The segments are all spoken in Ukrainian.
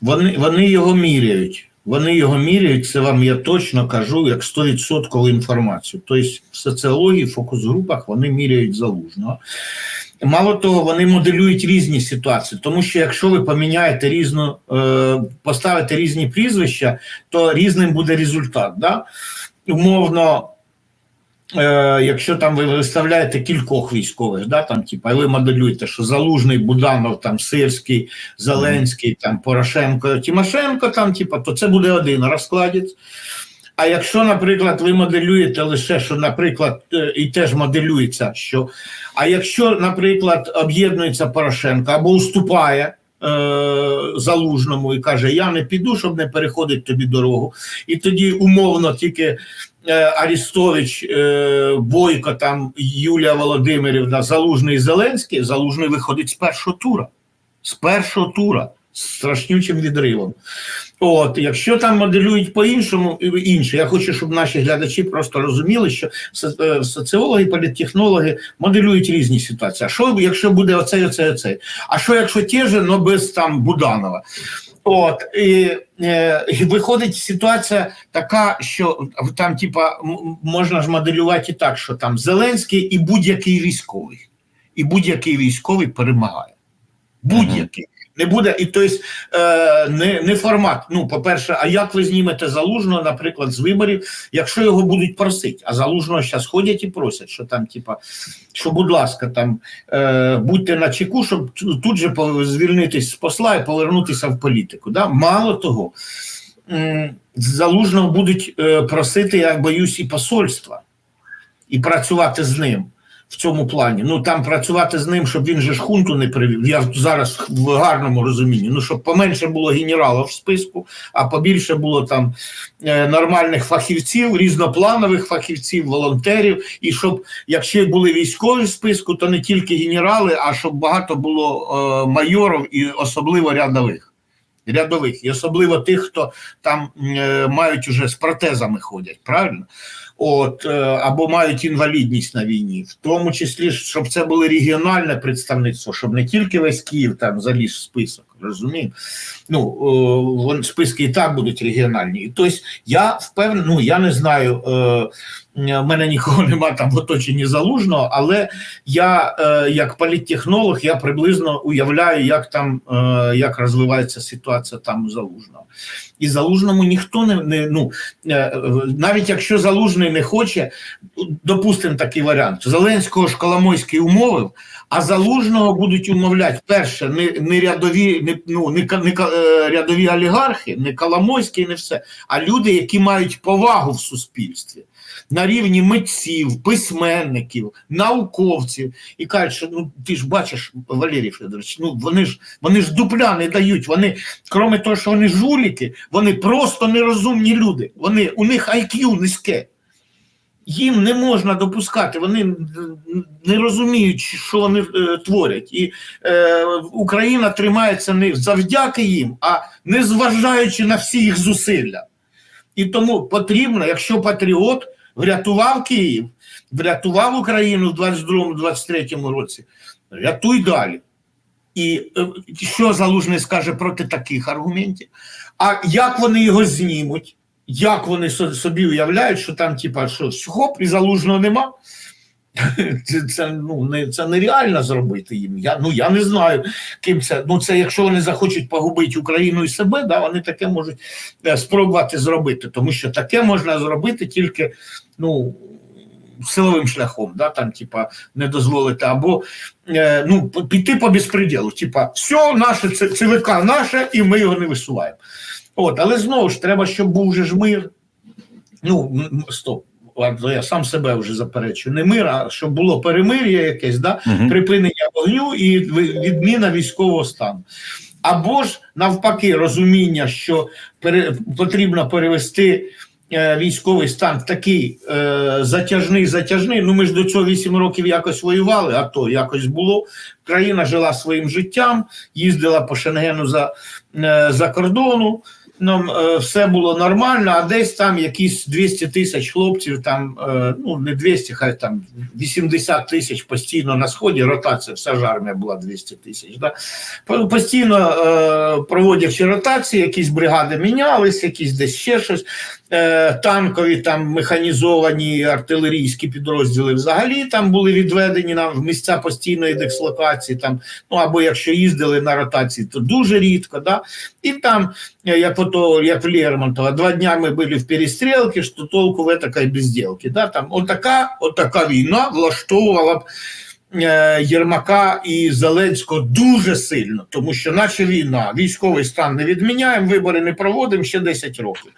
Вони, вони його міряють. Вони його міряють, це вам я точно кажу, як 100% інформацію. Тобто в соціології, в фокус-групах вони міряють залужного. Мало того, вони моделюють різні ситуації, тому що якщо ви поміняєте різну, е, поставите різні прізвища, то різним буде результат. Да? Умовно, е, якщо там ви виставляєте кількох військових, да, там, типа, і ви моделюєте, що Залужний, Буданов, там, Сирський, Зеленський, там, Порошенко, Тимошенко, там, типа, то це буде один розкладець. А якщо, наприклад, ви моделюєте лише, що, наприклад, е, і теж моделюється, що а якщо, наприклад, об'єднується Порошенко або уступає залужному і каже, я не піду, щоб не переходити тобі дорогу, і тоді умовно тільки е, Арістович, е, Бойко, там Юлія Володимирівна, Залужний Зеленський, Залужний виходить з першого тура. З першого тура. Страшнючим відривом. От, якщо там моделюють по-іншому, інше, я хочу, щоб наші глядачі просто розуміли, що е, соціологи, політтехнологи моделюють різні ситуації. А що, якщо буде оцей, оцей, оцей? А що, якщо ті же, но без там Буданова? От, і, е, і виходить ситуація така, що там, типа, можна ж моделювати і так, що там Зеленський і будь-який військовий. І будь-який військовий перемагає. Будь-який. Не буде, і тобто е, не, не формат. Ну, по-перше, а як ви знімете залужного, наприклад, з виборів, якщо його будуть просити? А залужного зараз ходять і просять, що там, типа, що, будь ласка, там е, будьте на чеку, щоб тут же звільнитись з посла і повернутися в політику. Да? Мало того, залужного будуть е, просити, я боюсь, і посольства, і працювати з ним в цьому плані. Ну там працювати з ним, щоб він же ж хунту не привів. Я зараз в гарному розумінні. Ну щоб поменше було генералів в списку, а побільше було там е, нормальних фахівців, різнопланових фахівців, волонтерів. І щоб якщо були військові в списку, то не тільки генерали, а щоб багато було е, майорів і особливо рядових. Рядових, і особливо тих, хто там е, мають уже з протезами ходять, правильно? От, е, або мають інвалідність на війні, в тому числі, щоб це було регіональне представництво, щоб не тільки весь Київ там заліз в список, розумієте? Ну, вон списки і так будуть регіональні. Тобто я впевнений, ну я не знаю, е, мене нікого нема там в оточенні залужного, але я, е, як політтехнолог, я приблизно уявляю, як там е, як розвивається ситуація там у залужного. І залужному ніхто не, не ну е, е, навіть якщо залужний не хоче, допустимо такий варіант. Зеленського ж Коломойський умовив, а залужного будуть умовляти перше, не, не рядові, не, ну, не, не е, рядові олігархи, не Коломойський, не все, а люди, які мають повагу в суспільстві. На рівні митців, письменників, науковців і кажуть, що ну ти ж бачиш, Валерій Федорович, ну вони ж вони ж дупля не дають. Вони, крім того, що вони жуліки, вони просто нерозумні люди. Вони у них IQ низьке. Їм не можна допускати, вони не розуміють, що вони е, творять. І е, Україна тримається не завдяки їм, а не зважаючи на всі їх зусилля. І тому потрібно, якщо патріот врятував Київ, врятував Україну в 22-23 році, рятуй далі. І е, що Залужний скаже проти таких аргументів? А як вони його знімуть? Як вони собі уявляють, що там, типа, що хоп, і залужного нема? Це, це, ну, не, це нереально зробити їм. Я, ну, я не знаю, ким це. Ну, це якщо вони захочуть погубити Україну і себе, да, вони таке можуть е, спробувати зробити. Тому що таке можна зробити тільки ну, силовим шляхом, да, там, типа, не дозволити, або е, ну, піти по безпреділу. Типа, все, наше це ЦВК наше, і ми його не висуваємо. От, але знову ж треба, щоб був вже ж мир. Ну, стоп. Я сам себе вже заперечую. Не мир, а щоб було перемир'я якесь, да? Мгм. припинення вогню і відміна військового стану. Або ж навпаки, розуміння, що пере, потрібно перевести військовий стан такий е, затяжний, затяжний. Ну ми ж до цього 8 років якось воювали, а то якось було. Країна жила своїм життям, їздила по Шенгену за, е, за кордону. Е, все було нормально, а десь там якісь 200 тисяч хлопців, там, е, ну не 200, хай там 80 тисяч постійно на сході, ротація, вся ж армія була 200 тисяч. Да? Постійно е, проводячи ротації, якісь бригади мінялись, якісь десь ще щось. Танкові, там механізовані артилерійські підрозділи взагалі там були відведені нам в місця постійної дислокації, там, ну або якщо їздили на ротації, то дуже рідко. Да? І там, е, як, ото, як в Лермонтова, два дня ми були в перестрілці, що толку в этакой безділки. Да? Там, отака, отака війна влаштовувала б е, Єрмака і Зеленського дуже сильно, тому що наша війна, військовий стан не відміняємо, вибори не проводимо ще 10 років.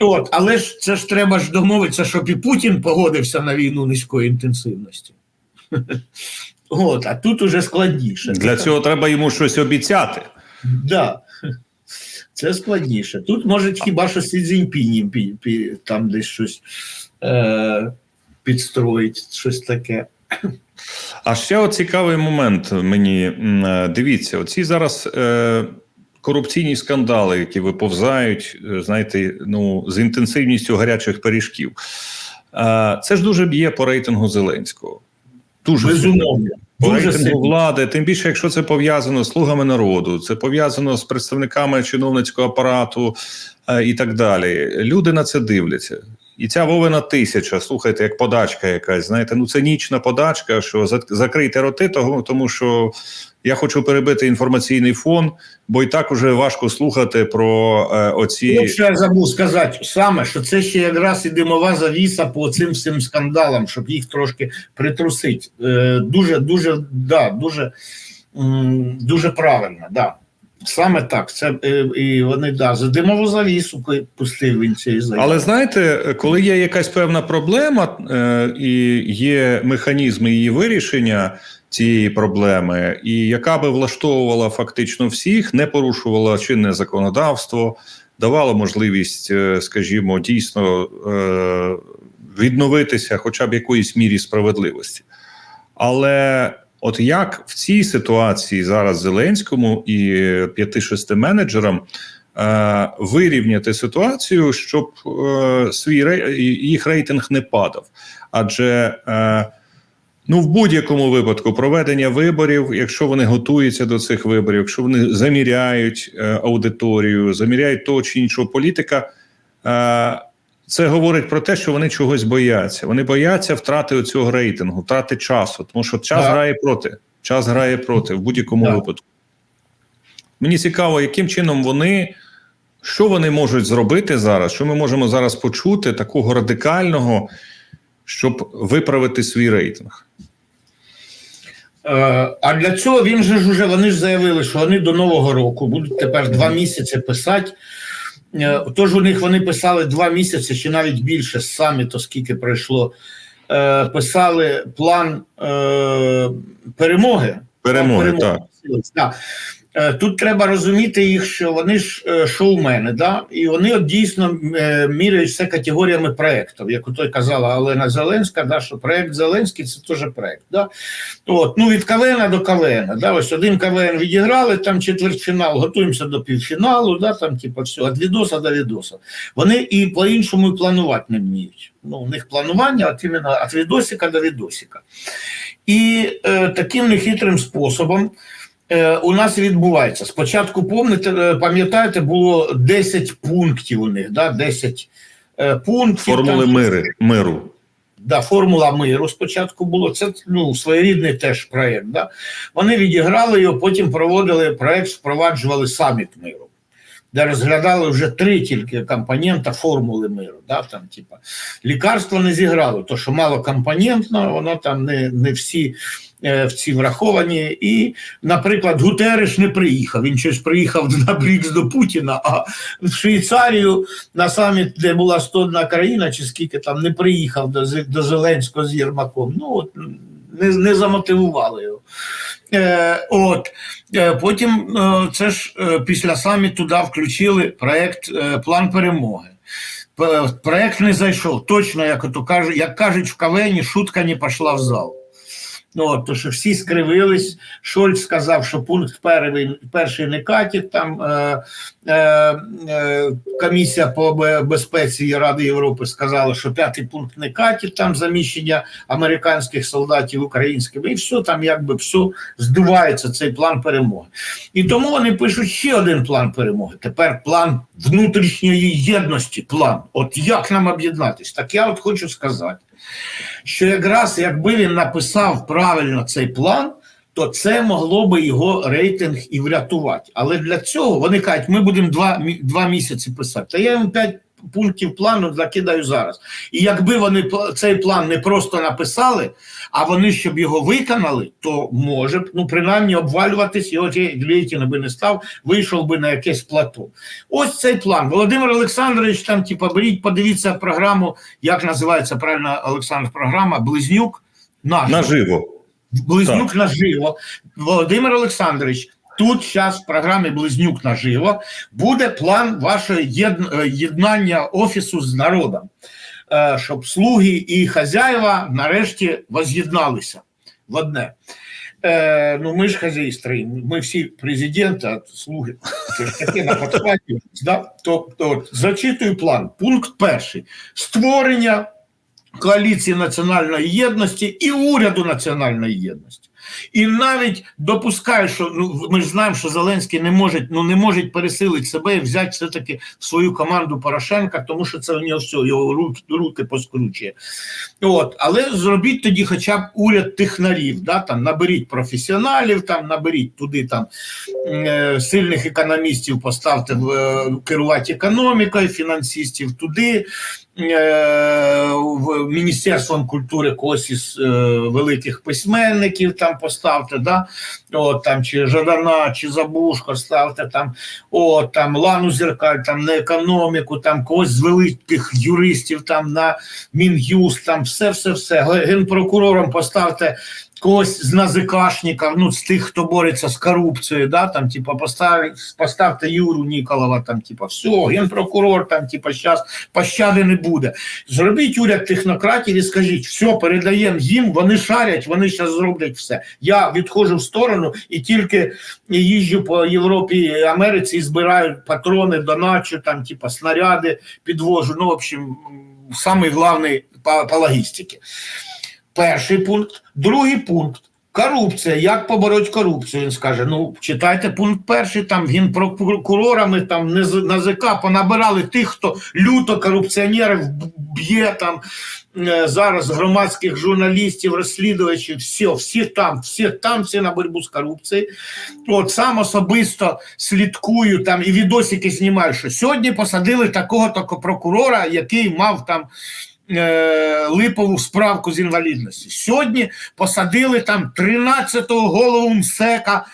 От, але ж це ж треба ж домовитися, щоб і Путін погодився на війну низької інтенсивності. От, а тут уже складніше. Для цього треба йому щось обіцяти. Да. Це складніше. Тут може хіба що Сі Цзіньпінь там десь щось е, підстроїть, щось таке. А ще от цікавий момент мені е, дивіться: оці зараз е, корупційні скандали, які виповзають, е, знаєте, ну з інтенсивністю гарячих пиріжків. Е, це ж дуже б'є по рейтингу Зеленського. Дуже. Безумовно. Рейтингу влади, тим більше, якщо це пов'язано з слугами народу, це пов'язано з представниками чиновницького апарату е, і так далі. Люди на це дивляться. І ця Вовина тисяча, слухайте, як подачка якась. Знаєте, ну цинічна подачка, що закрийте роти, того, тому що я хочу перебити інформаційний фон, бо і так уже важко слухати про е, оці. Що я забув сказати саме, що це ще якраз і димова завіса по цим всім скандалам, щоб їх трошки притрусити. Е, дуже, дуже, да, дуже, м, дуже правильно, да. Саме так. Це е, і вони да, за димову завісу пустив він цієї заяви. Але знаєте, коли є якась певна проблема е, і є механізми її вирішення цієї проблеми, і яка би влаштовувала фактично всіх, не порушувала чинне законодавство, давала можливість, е, скажімо, дійсно е, відновитися, хоча б якоїсь мірі справедливості. Але от як в цій ситуації зараз Зеленському і п'яти-шести менеджерам е, вирівняти ситуацію, щоб е, свій рей- їх рейтинг не падав. Адже е, ну, в будь-якому випадку проведення виборів, якщо вони готуються до цих виборів, якщо вони заміряють е, аудиторію, заміряють того чи іншого політика. Е, це говорить про те, що вони чогось бояться. Вони бояться втрати цього рейтингу, втрати часу, тому що час Так. грає проти. Час грає проти в будь-якому випадку. Мені цікаво, яким чином вони, що вони можуть зробити зараз, що ми можемо зараз почути такого радикального, щоб виправити свій рейтинг. Е, А для цього він же ж уже вони ж заявили, що вони до Нового року будуть тепер два місяці писати. Е, Тож у них вони писали два місяці чи навіть більше з саміту, скільки пройшло. е, Писали план е, перемоги. Перемоги, так. Так. Е, Тут треба розуміти їх, що вони ж е, шоумени, да? і вони от дійсно е, міряють все категоріями проєктів. Як ото казала Олена Зеленська, да, що проєкт Зеленський це теж проєкт. Да? Ну від КВН до КВН. Да? Ось один КВН відіграли, там четвертьфінал, готуємося до півфіналу, да? там, типу, все, від відоса до відоса. Вони і по-іншому і планувати не вміють. Ну, у них планування от іменно від відосика до відосика. І е, таким нехитрим способом у нас відбувається. Спочатку, помните, е, пам'ятаєте, було 10 пунктів у них, да? 10 е, пунктів. Формули там, мири, миру. Да, формула миру спочатку було. Це ну, своєрідний теж проєкт. Да? Вони відіграли його, потім проводили проєкт, впроваджували саміт миру, де розглядали вже три тільки компонента формули миру. Да? Там, типа, лікарство не зіграло, то що мало компонентно, воно там не, не всі е, в ці враховані. І, наприклад, Гутереш не приїхав. Він щось приїхав на Брікс до Путіна, а в Швейцарію на саміт, де була 101 країна, чи скільки там не приїхав до, до Зеленського з Єрмаком. Ну от не, не замотивували його. Е, от е, потім е, це ж е, після саміту да, включили проект е, План перемоги. П- Проект не зайшов. Точно, як ото каже, як кажуть в кавені, шутка не пішла в зал. Ну, от, то що всі скривились. Шольц сказав, що пункт перший, перший не катить. Там е, е, е, комісія по безпеці Ради Європи сказала, що п'ятий пункт не катить, там заміщення американських солдатів українськими, і все там якби все здувається цей план перемоги. І тому вони пишуть ще один план перемоги. Тепер план внутрішньої єдності. План. От як нам об'єднатись? Так я от хочу сказати, що якраз якби він написав правильно цей план. То це могло би його рейтинг і врятувати. Але для цього вони кажуть, ми будемо два, два місяці писати. Та я їм п'ять пунктів плану закидаю зараз. І якби вони цей план не просто написали, а вони щоб його виконали, то може б, ну принаймні обвалюватись, його рейтинг би не став, вийшов би на якесь плато. Ось цей план. Володимир Олександрович, там, типа, беріть, подивіться програму, як називається правильно Олександр програма, Близнюк наш. Наживо. Близнюк наживо. Володимир Олександрович, тут зараз в програмі Близнюк наживо буде план вашого е, єднання офісу з народом, Е, щоб слуги і хазяїва нарешті воз'єдналися в одне. Е, ну, ми ж хазяйстри, ми всі президенти, а слуги. На подхваті. Да? Тобто, зачитую план. Пункт перший: створення коаліції національної єдності і уряду національної єдності. І навіть допускаю, що ну ми ж знаємо, що Зеленський не може ну не може пересилити себе і взяти все таки свою команду Порошенка, тому що це у нього все його руки, руки поскручує. От, але зробіть тоді, хоча б уряд технарів, да там наберіть професіоналів, там наберіть туди там е, сильних економістів, поставте е, керувати економікою, фінансистів туди. Е, в Міністерством культури когось із е, великих письменників там поставте, да? От, там, чи Жадана, чи Забушко ставте там, от, там Лану Зеркаль, там на економіку, там когось з великих юристів там на Мін'юз, там все, все, все. Генпрокурором поставте когось з назикашників, ну з тих, хто бореться з корупцією, да, там, типа, постав, поставте Юру Ніколова, там, типа, все, генпрокурор, там, типа, щас пощади не буде. Зробіть уряд технократів і скажіть, все, передаємо їм, вони шарять, вони зараз зроблять все. Я відходжу в сторону і тільки їжджу по Європі і Америці і збираю патрони, доначу, там, типа, снаряди підвожу. Ну, в общем, самий главний по, по логістиці. Перший пункт. Другий пункт. Корупція. Як побороть корупцію? Він скаже: ну, читайте пункт перший, там генпрокурорами, там НЗ- НАЗК понабирали тих, хто люто корупціонерів б'є там е, зараз громадських журналістів, розслідувачів, все, всі там, всі там, всі на боротьбу з корупцією. От сам особисто слідкую там і відосики знімаю, що сьогодні посадили такого-то прокурора, який мав там е, липову справку з інвалідності. Сьогодні посадили там 13-го голову МСЕКа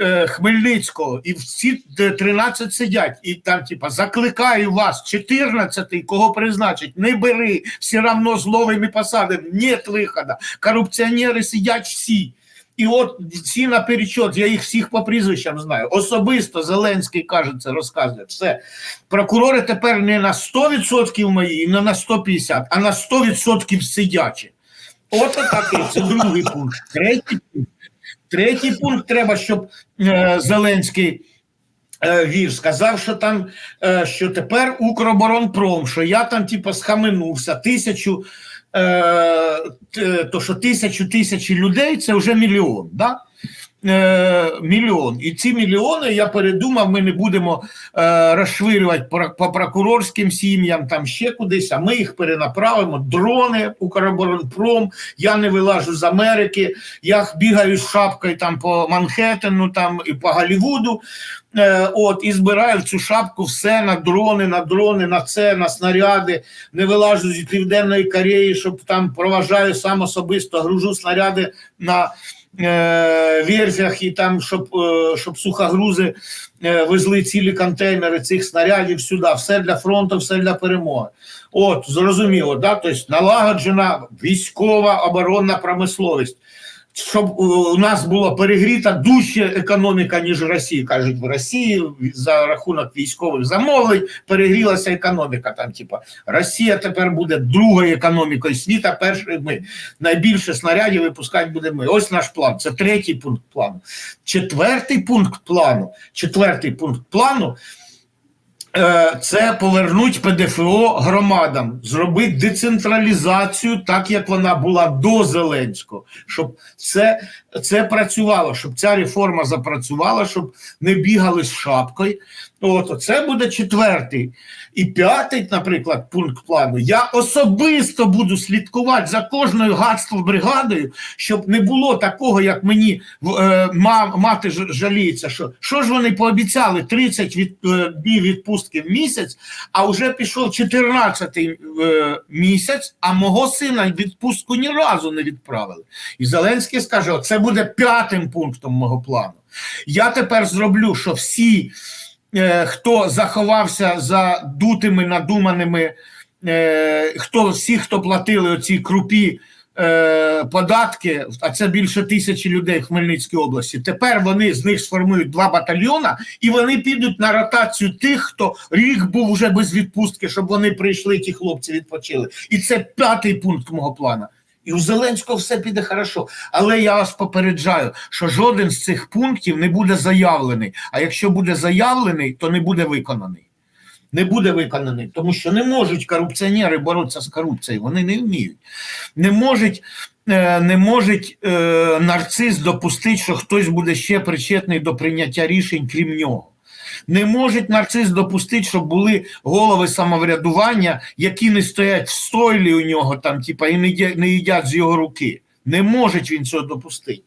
е, Хмельницького, і всі е, 13 сидять. І там, типа, закликаю вас, 14-й, кого призначить, не бери, все равно з і посадами, нет виходу. Корупціонери сидять всі. І от всі наперечот, я їх всіх по прізвищам знаю. Особисто Зеленський каже це, розказує. Все. Прокурори тепер не на 100% мої, не на 150%, а на 100% сидячі. От такий, це другий пункт. Третій пункт. Третій пункт треба, щоб е, Зеленський е, вів, сказав, що там, е, що тепер Укроборонпром, що я там, типу, схаменувся, тисячу, е, то що тисячу тисячі людей це вже мільйон. Да? Е, мільйон. І ці мільйони я передумав, ми не будемо е, розшвирювати по, прокурорським сім'ям, там ще кудись, а ми їх перенаправимо. Дрони, Укроборонпром, я не вилажу з Америки, я бігаю з шапкою там по Манхеттену там, і по Голлівуду. Е, от, і збираю в цю шапку все на дрони, на дрони, на це, на снаряди. Не вилажу з Південної Кореї, щоб там проважаю сам особисто, гружу снаряди на верфях і там, щоб, е, щоб сухогрузи е, везли цілі контейнери цих снарядів сюди. Все для фронту, все для перемоги. От, зрозуміло, да? тобто налагоджена військова оборонна промисловість. Щоб у нас була перегріта дужче економіка, ніж Росія. Кажуть, в Росії за рахунок військових замовлень перегрілася економіка. Там, типа, Росія тепер буде другою економікою світа, першою ми. Найбільше снарядів випускати будемо ми. Ось наш план. Це третій пункт плану. Четвертий пункт плану. Четвертий пункт плану. Е, Це повернуть ПДФО громадам, зробити децентралізацію, так як вона була до Зеленського, щоб це, це працювало, щоб ця реформа запрацювала, щоб не бігали з шапкою. От це буде четвертий. І п'ятий, наприклад, пункт плану. Я особисто буду слідкувати за кожною гадство-бригадою, щоб не було такого, як мені е, ма- мати жаліється, що що ж вони пообіцяли 30 від, е, днів відпустки в місяць, а вже пішов 14 е, місяць, а мого сина відпустку ні разу не відправили. І Зеленський скаже: це буде п'ятим пунктом мого плану. Я тепер зроблю, що всі, е, хто заховався за дутими, надуманими, е, хто всі, хто платили оці крупі. е, Податки, а це більше тисячі людей в Хмельницькій області. Тепер вони з них сформують два батальйона, і вони підуть на ротацію тих, хто рік був вже без відпустки, щоб вони прийшли, ті хлопці відпочили. І це п'ятий пункт мого плану. І у Зеленського все піде хорошо. Але я вас попереджаю, що жоден з цих пунктів не буде заявлений. А якщо буде заявлений, то не буде виконаний. Не буде виконаний, тому що не можуть корупціонери боротися з корупцією. Вони не вміють. Не можуть, е, не можуть е, нарцис допустити, що хтось буде ще причетний до прийняття рішень, крім нього. Не можуть нарцис допустити, щоб були голови самоврядування, які не стоять в стойлі у нього там, типа, і не не їдять з його руки. Не можуть він цього допустити.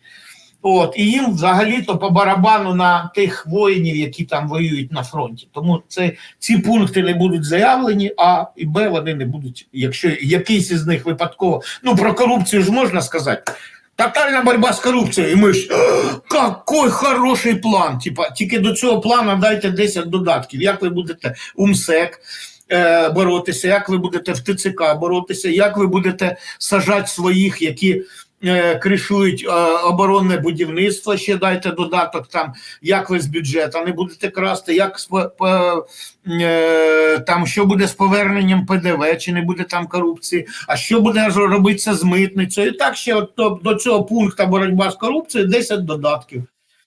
От, і їм взагалі-то по барабану на тих воїнів, які там воюють на фронті. Тому це, ці пункти не будуть заявлені, а і Б вони не будуть, якщо якийсь із них випадково. Ну, про корупцію ж можна сказати. Тотальна боротьба з корупцією. І ми який хороший план. Типа, тільки до цього плану дайте 10 додатків. Як ви будете УМСЕК е, боротися, як ви будете в ТЦК боротися, як ви будете сажати своїх, які е, кришують е, оборонне будівництво, ще дайте додаток там, як ви з бюджету не будете красти, як з по- е, там що буде з поверненням ПДВ, чи не буде там корупції, а що буде робитися з митницею. І так ще от, то- до цього пункту боротьба з корупцією 10 додатків.